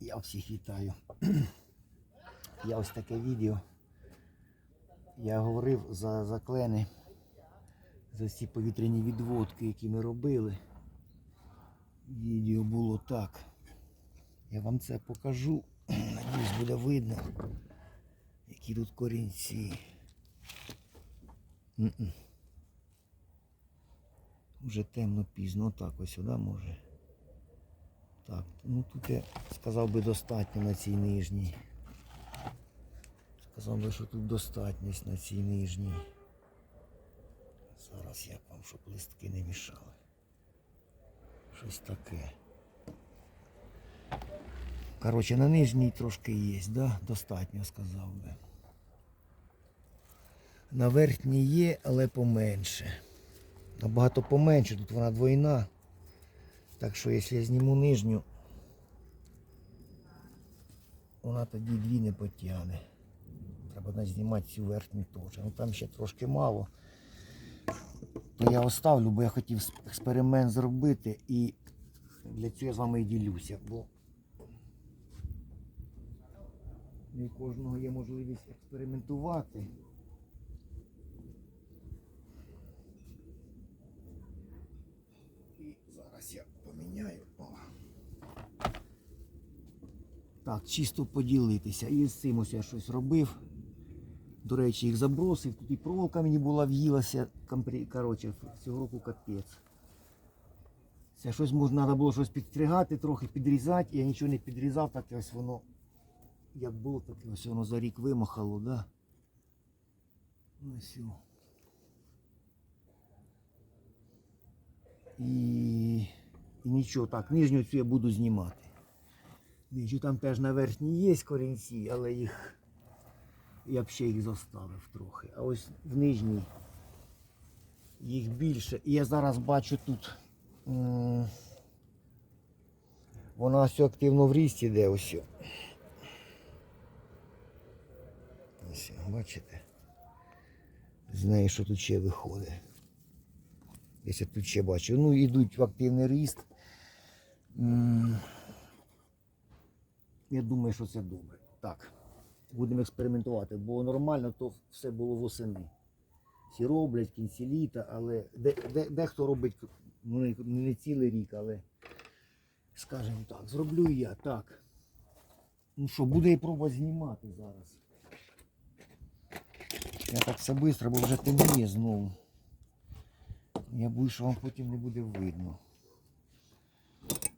Я всіх вітаю. Я ось таке відео. Я говорив за заклени, за ці повітряні відводки, які ми робили. Відео було так. Я вам це покажу. Надіюсь, буде видно, які тут корінці. Уже темно пізно, отак ось сюди може. Так, ну тут я сказав би достатньо на цій нижній. Сказав би, що тут достатність на цій нижній. Зараз як вам, щоб листки не мішали. Щось таке. Коротше, на нижній трошки є, да? достатньо сказав би. На верхній є, але поменше. Набагато поменше, тут вона двойна. Так що якщо я зніму нижню, вона тоді дві не потягне. Треба знімати цю верхню теж. Ну там ще трошки мало. То я оставлю, бо я хотів експеримент зробити і для цього я з вами і ділюся. Бо не кожного є можливість експериментувати. І зараз я поміняю. О. Так, чисто поділитися. І з цим ось я щось робив. До речі, їх забросив. Тут і проволока мені була в'їлася. Коротше, цього року капець. Це щось можна треба було щось підстригати, трохи підрізати. Я нічого не підрізав, так ось воно як було, так ось воно за рік вимахало, да? Ось. о. І, і нічого, так, нижню цю я буду знімати. Нижню там теж на верхній є корінці, але їх я б ще їх заставив трохи. А ось в нижній їх більше. І я зараз бачу тут. Вона все активно в рісті йде ось. Ось, бачите? З неї що тут ще виходить. Якщо тут ще бачу. Ну, йдуть в активний ріст. Я думаю, що це добре. Так, будемо експериментувати, бо нормально то все було восени. Всі роблять в кінці літа, але де, де, дехто робить ну, не- цілий рік, але скажімо так, зроблю я так. Ну що, буде і проба знімати зараз. Я так все швидко, бо вже темніє знову. Я боюсь, що вам потім не буде видно.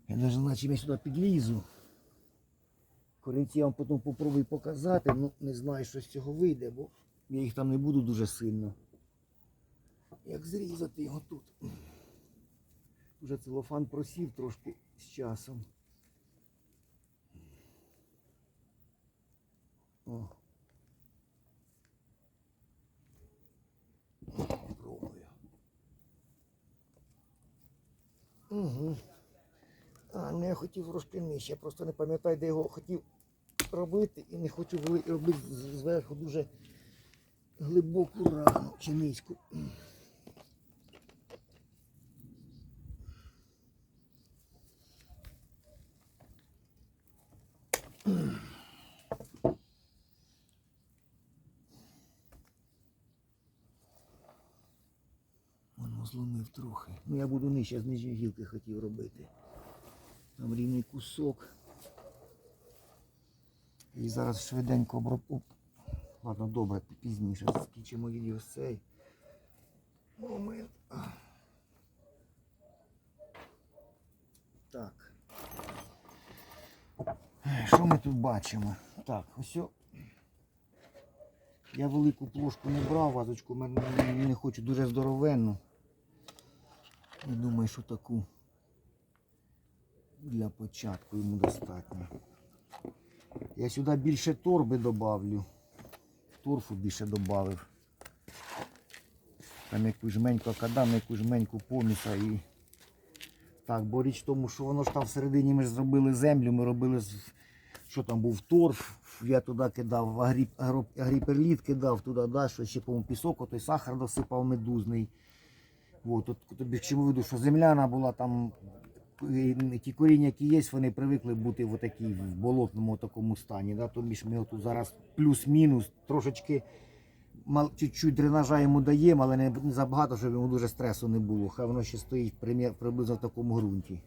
Я навіть наче я сюди підлізу. Корінці я вам потім попробую показати, ну не знаю, що з цього вийде, бо я їх там не буду дуже сильно. Як зрізати його тут. Уже целофан просів трошки з часом. О. Пробую. Угу. Ну я хотів трошки я просто не пам'ятаю, де його хотів робити і не хочу робити зверху дуже глибоку рану чи низьку. Воно зломив трохи. Ну я буду нижче з нижньої гілки хотів робити. Там рівний кусок. І зараз швиденько обробку. Ладно, добре, пізніше скінчимо відео з цей момент. Так. Що ми тут бачимо? Так, ось. Я велику плошку не брав, вазочку мене не хочу дуже здоровенну. Я думаю, що таку для початку йому достатньо. Я сюди більше торби добавлю. Торфу більше додав. Там якусь жменьку акадам, якусь жменьку поміса і. Так, бо річ в тому, що воно ж там всередині ми зробили землю, ми робили, що там був торф, я туди кидав, агро- агріперліт кидав туди, да, що ще по пісок, отой сахар досипав медузний. От, от тобі чому веду, що земляна була там ті коріння, які є, вони привикли бути в такій в болотному такому стані. Да? Ж ми тут зараз плюс-мінус трошечки чуть-чуть дренажа йому даємо, але не, забагато, щоб йому дуже стресу не було. Хай воно ще стоїть приблизно в такому ґрунті.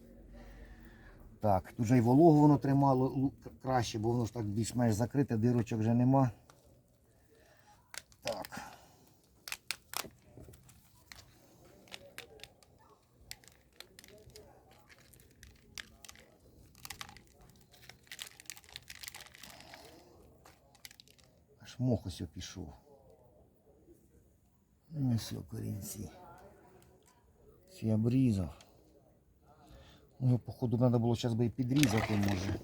Так, тут же й вологу воно тримало краще, бо воно ж так більш-менш закрите, дирочок вже нема. Аж мох ось пішов. Ну все, корінці. Всі обрізав. Ну, походу, треба було зараз би і підрізати, може.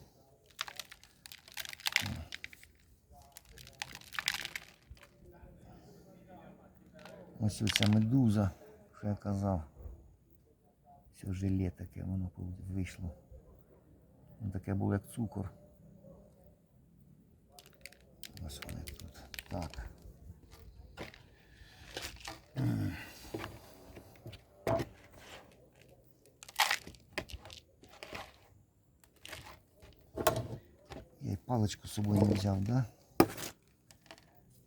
Ось оця медуза, що я казав. Все желе таке воно вийшло. Ну, таке було як цукор. Ось тут. Так. Я й паличку з собою не взяв, да?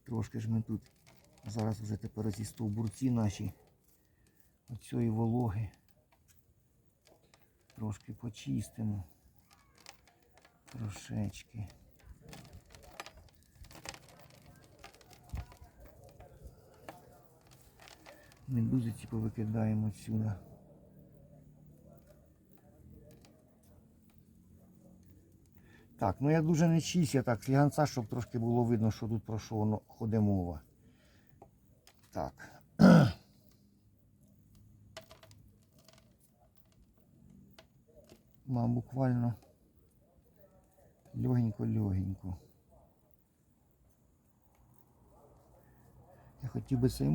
Трошки ж ми тут. Зараз вже тепер ці стовбурці наші. Оцієї вологи. Трошки почистимо. Трошечки. Медузи ці повикидаємо сюди. Так, ну я дуже не чисть, я так сліганця, щоб трошки було видно, що тут про що воно ходить мова. Так. Мам, буквально легенько-легенько. Я хотів би цей